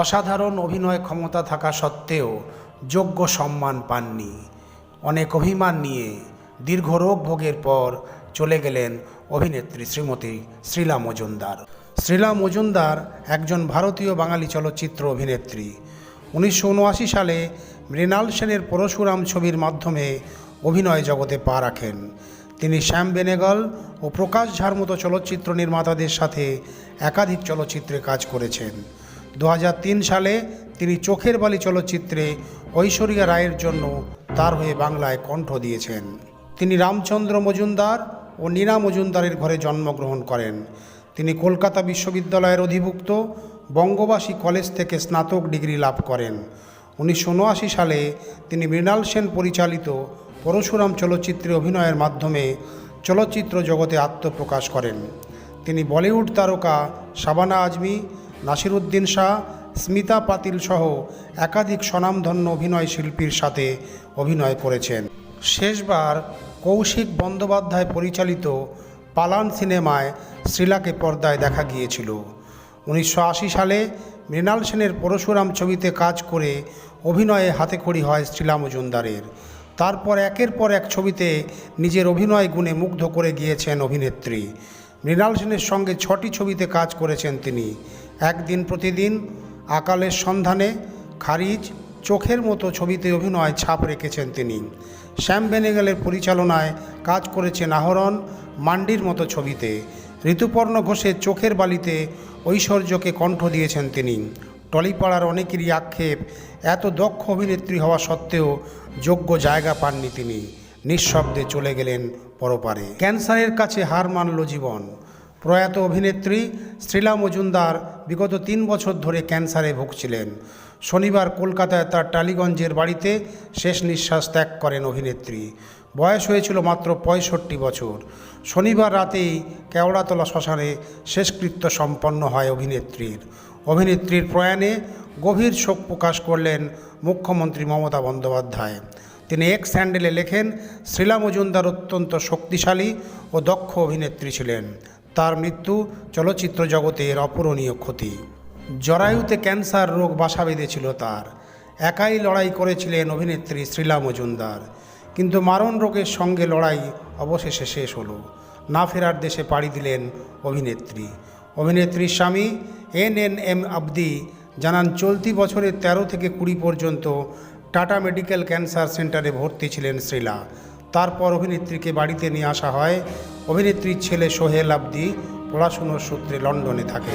অসাধারণ অভিনয় ক্ষমতা থাকা সত্ত্বেও যোগ্য সম্মান পাননি। অনেক অভিমান নিয়ে দীর্ঘ রোগ ভোগের পর চলে গেলেন অভিনেত্রী শ্রীমতী শ্রীলা মজুমদার। শ্রীলা মজুমদার একজন ভারতীয় বাঙালি চলচ্চিত্র অভিনেত্রী। উনিশশো উনআশি সালে মৃণাল সেনের পরশুরাম ছবির মাধ্যমে অভিনয় জগতে পা রাখেন। তিনি শ্যাম বেনেগল ও প্রকাশ ঝার মতো চলচ্চিত্র নির্মাতাদের সাথে একাধিক চলচ্চিত্রে কাজ করেছেন। দু হাজার তিন সালে তিনি চোখের বালি চলচ্চিত্রে ঐশ্বরিয়া রায়ের জন্য তার হয়ে বাংলায় কণ্ঠ দিয়েছেন। তিনি রামচন্দ্র মজুমদার ও নীনা মজুমদারের ঘরে জন্মগ্রহণ করেন। তিনি কলকাতা বিশ্ববিদ্যালয়ের অধিভুক্ত বঙ্গবাসী কলেজ থেকে স্নাতক ডিগ্রি লাভ করেন। উনিশশো উনআশি সালে তিনি মৃণাল সেন পরিচালিত পরশুরাম চলচ্চিত্রে অভিনয়ের মাধ্যমে চলচ্চিত্র জগতে আত্মপ্রকাশ করেন। তিনি বলিউড তারকা শাবানা আজমি নাসিরুদ্দিন শাহ, স্মিতা পাতিল সহ একাধিক স্বনামধন্য অভিনয় শিল্পীর সাথে অভিনয় করেছেন। শেষবার কৌশিক বন্দ্যোপাধ্যায় পরিচালিত পালান সিনেমায় শ্রীলাকে পর্দায় দেখা গিয়েছিল। উনিশশো আশি সালে মৃণাল সেনের পরশুরাম ছবিতে কাজ করে অভিনয়ে হাতেখড়ি হয় শ্রীলা মজুমদারের। তারপর একের পর এক ছবিতে নিজের অভিনয় গুণে মুগ্ধ করে গিয়েছেন অভিনেত্রী। মৃণাল সেনের সঙ্গে ছটি ছবিতে কাজ করেছেন তিনি। একদিন প্রতিদিন আকালের সন্ধানে খারিজ চোখের মতো ছবিতে অভিনয় ছাপ রেখেছেন তিনি। শ্যাম বেনেগালের পরিচালনায় কাজ করেছেন আহরণ মান্ডির মতো ছবিতে। ঋতুপর্ণ ঘোষের চোখের বালিতে ঐশ্বর্যকে কণ্ঠ দিয়েছেন তিনি। টলিপাড়ার অনেকেরই আক্ষেপ, এত দক্ষ অভিনেত্রী হওয়া সত্ত্বেও যোগ্য জায়গা পাননি তিনি। নিঃশব্দে চলে গেলেন পরপারে। ক্যান্সারের কাছে হার মানল জীবন। প্রয়াত অভিনেত্রী শ্রীলা মজুমদার বিগত তিন বছর ধরে ক্যান্সারে ভুগছিলেন। শনিবার কলকাতায় তার টালিগঞ্জের বাড়িতে শেষ নিঃশ্বাস ত্যাগ করেন অভিনেত্রী। বয়স হয়েছিল মাত্র পঁয়ষট্টি বছর। শনিবার রাতেই কেওড়াতলা শ্মশানে শেষকৃত্য সম্পন্ন হয় অভিনেত্রীর। অভিনেত্রীর প্রয়াণে গভীর শোক প্রকাশ করলেন মুখ্যমন্ত্রী মমতা বন্দ্যোপাধ্যায়। তিনি এক্স হ্যান্ডেলে লেখেন, শ্রীলা মজুমদার অত্যন্ত শক্তিশালী ও দক্ষ অভিনেত্রী ছিলেন। তার মৃত্যু চলচ্চিত্র জগতের অপূরণীয় ক্ষতি। জরায়ুতে ক্যান্সার রোগ বাসা বেঁধেছিল তার। একাই লড়াই করেছিলেন অভিনেত্রী শ্রীলা মজুমদার। কিন্তু মারণ রোগের সঙ্গে লড়াই অবশেষে শেষ হলো। না ফেরার দেশে পাড়ি দিলেন অভিনেত্রী। অভিনেত্রীর স্বামী এন এন এম আবদি জানান, চলতি বছরের ১৩ থেকে কুড়ি পর্যন্ত টাটা মেডিকেল ক্যান্সার সেন্টারে ভর্তি ছিলেন শ্রীলা। তারপর অভিনেত্রীকে বাড়িতে নিয়ে আসা হয়। অভিনেত্রীর ছেলে সোহেল আবদি পড়াশুনোর সূত্রে লন্ডনে থাকে।